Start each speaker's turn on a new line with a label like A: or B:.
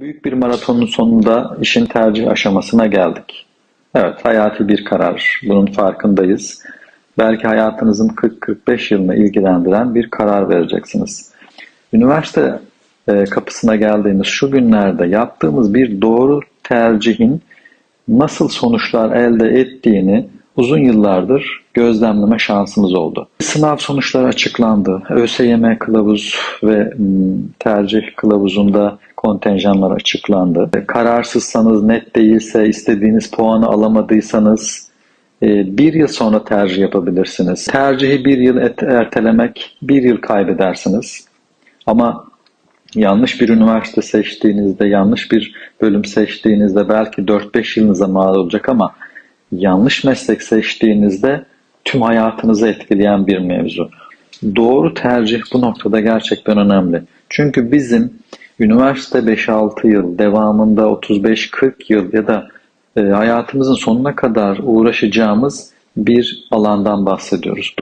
A: Büyük bir maratonun sonunda işin tercih aşamasına geldik. Evet, hayati bir karar. Bunun farkındayız. Belki hayatınızın 40-45 yılını ilgilendiren bir karar vereceksiniz. Üniversite e, kapısına geldiğimiz şu günlerde yaptığımız bir doğru tercihin nasıl sonuçlar elde ettiğini uzun yıllardır gözlemleme şansımız oldu. Sınav sonuçları açıklandı. ÖSYM kılavuz ve m, tercih kılavuzunda kontenjanlar açıklandı. Kararsızsanız, net değilse, istediğiniz puanı alamadıysanız e, bir yıl sonra tercih yapabilirsiniz. Tercihi bir yıl ertelemek, bir yıl kaybedersiniz. Ama yanlış bir üniversite seçtiğinizde, yanlış bir bölüm seçtiğinizde belki 4-5 yılınıza mal olacak ama yanlış meslek seçtiğinizde tüm hayatınızı etkileyen bir mevzu. Doğru tercih bu noktada gerçekten önemli. Çünkü bizim üniversite 5-6 yıl, devamında 35-40 yıl ya da e, hayatımızın sonuna kadar uğraşacağımız bir alandan bahsediyoruz.